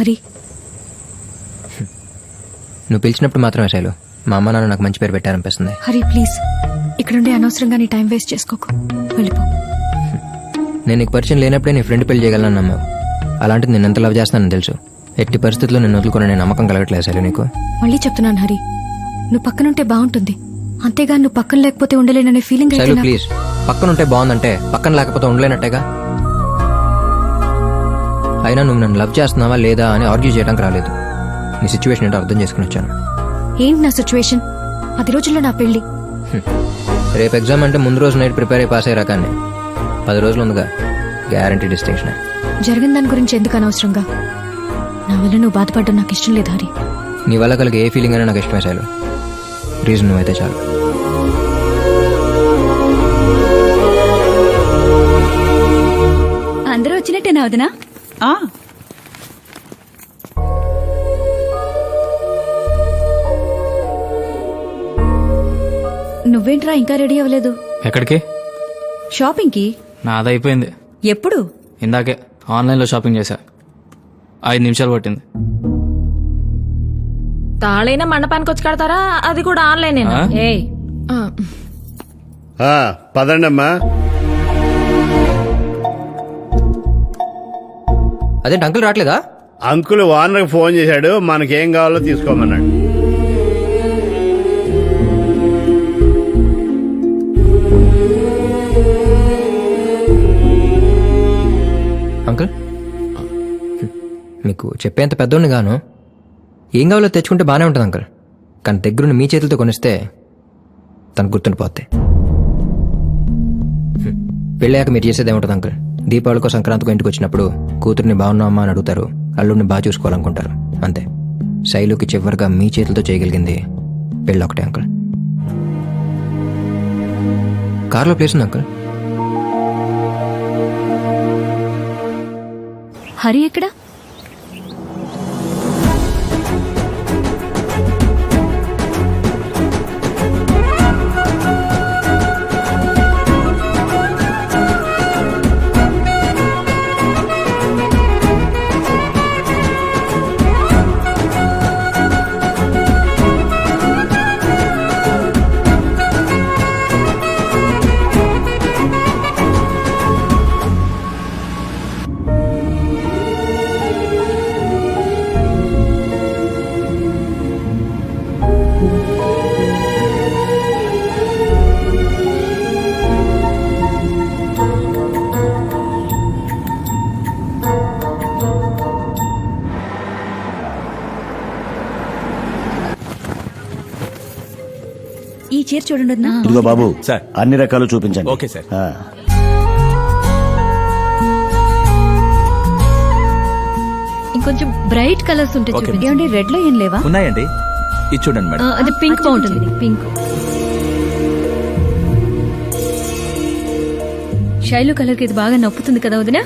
హరి. నువ్వు పిలిచినప్పుడు మాత్రమే శైలు. మా అమ్మ నాన్న నాకు మంచి పేరు పెట్టారనిపిస్తుంది. హరి ప్లీజ్. ఇక్కడుండి అనవసరంగా నీ టైం వేస్ట్ చేసుకోకు. వెళ్ళిపో. నేను నీకు పరిచయం లేనప్పుడే నీ ఫ్రెండ్ పెళ్ళి చేయగలను నమ్మావు అలాంటిది నేను ఎంత లవ్ చేస్తానని తెలుసు. ఎట్టి పరిస్థితుల్లో నేను వదులుకునే నేను నమ్మకం కలగట్లేదు శైలు నీకు. మళ్ళీ చెప్తున్నాను హరి. నువ్వు పక్కనుంటే బాగుంటుంది. అంతేగాని నువ్వు పక్కన లేకపోతే ఉండలేననే ఫీలింగ్ శైలు ప్లీజ్. పక్కన ఉంటే బాగుందంటే పక్కన లేకపోతే ఉండలేనట్టేగా? అయినా నువ్వు నన్ను లవ్ చేస్తున్నావా లేదా అని ఆర్గ్యూ చేయడానికి రాలేదు. నీ సిచ్యువేషన్ ఏంటో అర్థం చేసుకుని వచ్చాను. ఏంటి నా సిచ్యువేషన్ పది రోజుల్లో నా పెళ్ళి. రేపు ఎగ్జామ్ అంటే ముందు రోజు నైట్ ప్రిపేర్ అయి పాస్ అయ్యే రకాన్ని పది రోజులు ఉందిగా. గ్యారంటీ డిస్టింక్షన్ జరిగిన దాని గురించి ఎందుకు అనవసరంగా? నా వల్ల నువ్వు బాధపడడం నాకు ఇష్టం లేదు హరి. నీ వల్ల కలిగే ఏ ఫీలింగ్ అయినా నాకు ఇష్టమే శైలు రీజన్ నువ్వైతే చాలు. అందరూ వచ్చినట్టేనా వదినా? నువ్వేంట్రా ఇంకా రెడీ అవ్వలేదు? ఎక్కడికి? షాపింగ్కి నాది అయిపోయింది. ఎప్పుడు? ఇందాకే ఆన్లైన్లో షాపింగ్ చేశా. ఐదు నిమిషాలు పట్టింది. తాళైనా మండపానికి వచ్చి కడతారా? అది కూడా ఆన్లైన్ ఆ, పదండమ్మా. అదేంటి అంకుల్ రావట్లేదా? అంకుల్ ఓనర్కి ఫోన్ చేశాడు మనకేం కావాలో తీసుకోమన్నాడు. అంకుల్? మీకు చెప్పేంత పెద్దోడిని గాను ఏం కావాలో తెచ్చుకుంటే బాగానే ఉంటుంది అంకుల్. కానీ దగ్గరుండి మీ చేతులతో కొనిస్తే తనకు గుర్తుండిపోద్ది. హ్మ్. పెళ్ళాక మీరు చేసేది ఏముంటుంది అంకుల్? దీపావళికో సంక్రాంతికో ఇంటికి వచ్చినప్పుడు కూతుర్ని బాగున్నామా అని అడుగుతారు. అల్లుడిని బాగా చూసుకోవాలనుకుంటారు. అంతే. శైలుకి చివరిగా మీ చేతులతో చేయగలిగింది పెళ్ళి ఒకటే అంకుల్. కార్లో ప్లేస్ ఉంది అంకుల్? హరి ఎక్కడా? చీర చూడండి. ఇదిగో బాబు సార్. అన్ని రకాలు చూపించండి. Okay sir. ఆ. ఇంకొంచెం బ్రైట్ కలర్స్ ఉంటే ఓకే. చూడండి ఏమండి రెడ్లో ఏం లేవా? ఉన్నాయండి. ఇది చూడండి మేడం. అది పింక్ బాగుంటుంది పింక్. శైలు కలర్కి ఇది బాగా నప్పుతుంది కదా వదినా?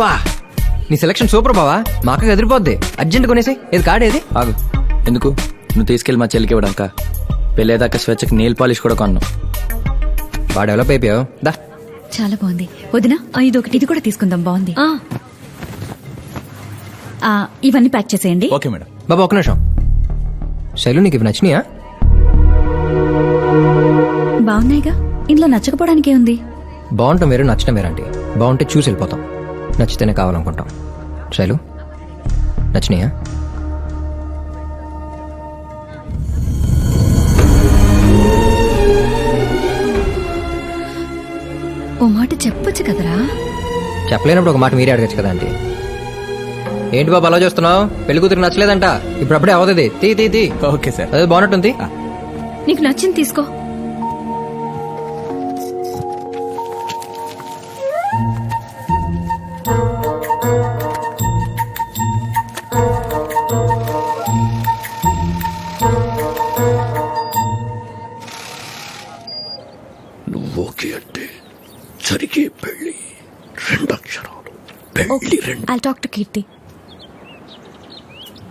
వా నీ సెలక్షన్ సూపర్ బావా. మా అక్కకి ఎదిరిపోద్ది. అర్జెంట్ కొనేసి ఇది కాడేది ఆగు. ఎందుకు? నువ్వు తీసుకెళ్ళి మా చెల్లికి ఇవ్వడాక పెళ్ళేదాకా స్వేచ్ఛకి నెయిల్ పాలిష్ కూడా కొన్నావు బాగా డెవలప్ అయిపోయావు. దా. చాలా బాగుంది. వదినా ఆ, ఇది ఒకటి ఇది కూడా తీసుకుందాం. బాగుంది. ఆ, ఇవన్నీ ప్యాక్ చేసేయండి. Okay madam. బాబా ఒక నిమిషం. శైలు నీకు ఇవి నచ్చినాయా? బాగున్నాయిగా. ఇందులో నచ్చకపోవడానికి ఉంది బాగుంటాం వేరు నచ్చటం వేరంటి బాగుంటే చూసి వెళ్ళిపోతాం. నచ్చితేనే కావాలనుకుంటాం. శైలు నచ్చినాయా? ఓ మాట చెప్పొచ్చు కదరా? చెప్పలేనప్పుడు ఒక మాట మీరే అడగచ్చు కదా ఆంటీ. ఏంటి బాబు అలా చూస్తున్నావు? పెళ్ళి కూతురికి నచ్చలేదంట. ఇప్పుడు అప్పుడే అవదది తీ తీ తీ. Okay sir. అదే బాగున్నట్టుంది. నీకు నచ్చింది తీసుకో. ఓకే అంటే సరిగే పెళ్ళి రెండు అక్షరాలు. పెళ్ళి రెండు. టాక్ టు కీర్తి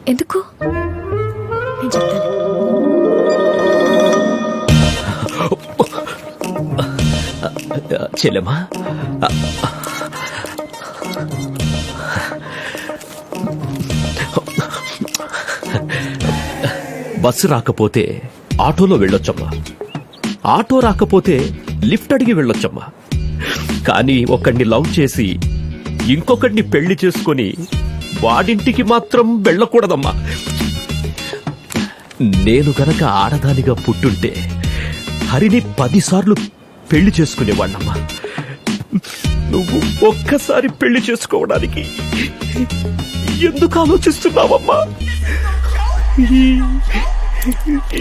ఎందుకు? నేను చెల్లెమా బస్సు రాకపోతే ఆటోలో వెళ్ళొచ్చమ్మా. ఆటో రాకపోతే లిఫ్ట్ అడిగి వెళ్ళొచ్చమ్మా. కానీ ఒకడిని లవ్ చేసి ఇంకొకడిని పెళ్ళి చేసుకొని వాడింటికి మాత్రం వెళ్ళకూడదమ్మా. నేను గనక ఆడదానిగా పుట్టుంటే హరిని పదిసార్లు పెళ్ళి చేసుకునేవాణ్ణమ్మా. నువ్వు ఒక్కసారి పెళ్ళి చేసుకోవడానికి ఎందుకు ఆలోచిస్తున్నావమ్మా?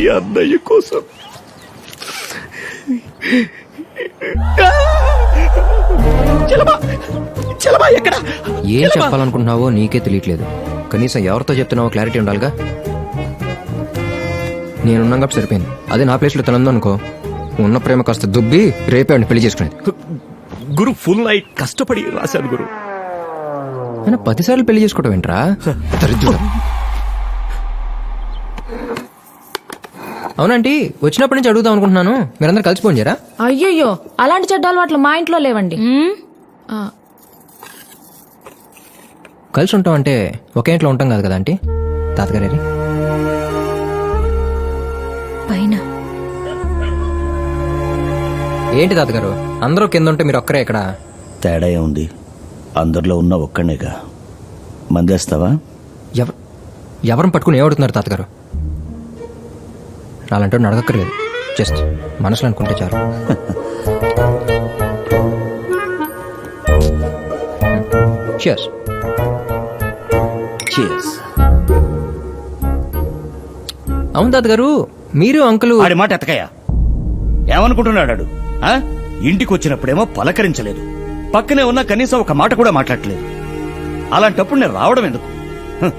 ఈ అన్నయ్య కోసం ఏం చెప్పాలనుకుంటున్నావో నీకే తెలియట్లేదు. కనీసం ఎవరితో చెప్తున్నావో క్లారిటీ ఉండాలిగా? నేనున్నాం కాబట్టి సరిపోయింది. అదే నా ప్లేస్లో తనందో అనుకో. ఉన్న ప్రేమ కాస్త దుబ్బి రేపే వాడిని పెళ్ళి చేసుకునేది. గురు ఫుల్ నైట్ కష్టపడి రాశాను గురు. పదిసార్లు పెళ్ళి చేసుకోవడం ఏంట్రా? దరిద్రుడు. అవునంటీ వచ్చినప్పటి నుంచి అడుగుదాం అనుకుంటున్నాను. మీరందరూ కలిసిపోయి చేరా అయ్యయ్యో అలాంటి చెడ్డ అలవాట్లు మా ఇంట్లో లేవండి. ఆ, కలిసి ఉంటాం అంటే ఒకే ఇంట్లో ఉంటాం కాదు కదా ఆంటీ? తాతగారి పైన. ఏంటి తాతగారు? అందరూ కింద ఉంటే మీరు ఒక్కరే ఇక్కడ? తేడా ఏముంది? అందరిలో ఉన్న ఒక్కడేగా మందేస్తావా? ఎవ- ఎవరిని పట్టుకుని ఏమడుతున్నారు తాతగారు? రాలంటే అడగక్కర్లేదు. జస్ట్ మనసులో అనుకుంటే చాలు. Cheers. Cheers. అవును తాతగారు మీరు అంకులు ఆడి మాట ఎతకయ్యా ఏమనుకుంటున్నాడు? ఆ? ఇంటికి వచ్చినప్పుడేమో పలకరించలేదు. పక్కనే ఉన్న కనీసం ఒక మాట కూడా మాట్లాడలేదు. అలాంటప్పుడు నేను రావడం ఎందుకు? హ్,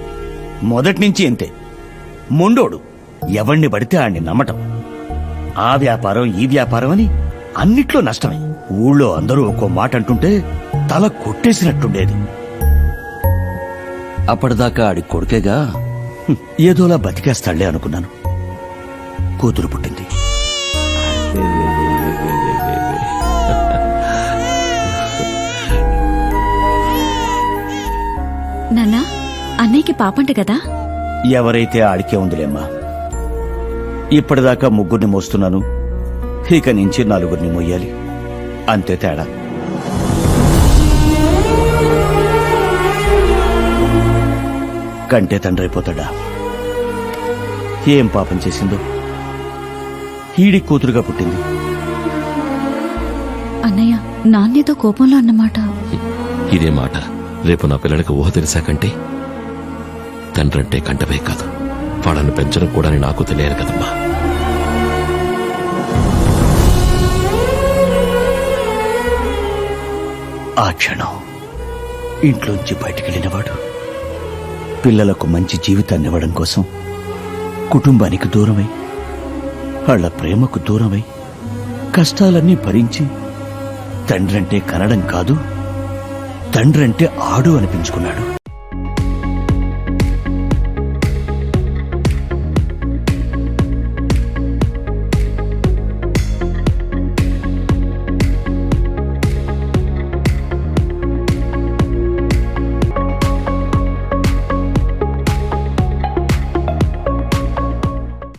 మొదటి నుంచి ఇంతే. మొండోడు. ఎవణ్ణి పడితే ఆడిని నమ్మటం. ఆ వ్యాపారం ఈ వ్యాపారం అని అన్నిట్లో నష్టమే. ఊళ్ళో అందరూ ఒక్కో మాట అంటుంటే తల కొట్టేసినట్టుండేది. అప్పటిదాకా ఆడి కొడుకేగా ఏదోలా బతికేస్తాళ్ళే అనుకున్నాను. కూతురు పుట్టింది. నాన్నా అన్నయ్యకి పాపంట కదా? ఎవరైతే ఆడికే ఉందిలేమ్మా. ఇప్పటిదాకా ముగ్గురిని మోస్తున్నాను. ఇక నుంచి నలుగురిని మొయ్యాలి అంతే తేడా. కంటే తండ్రి అయిపోతాడా ఏం పాపం చేసిందో? ఈడి కూతురుగా పుట్టింది. అన్నయ్య నాన్నేదో కోపంలో అన్నమాట. ఇదే మాట రేపు నా పిల్లడికి ఊహ తెలిసాకంటే తండ్రంటే కంటమే కాదు. వాళ్ళని పెంచడం కూడా అని నాకు తెలియదు కదమ్మా. ఆ క్షణం ఇంట్లోంచి బయటికెళ్ళినవాడు పిల్లలకు మంచి జీవితాన్ని ఇవ్వడం కోసం కుటుంబానికి దూరమై వాళ్ళ ప్రేమకు దూరమై కష్టాలన్నీ భరించి తండ్రంటే కనడం కాదు తండ్రంటే ఆడు అనిపించుకున్నాడు.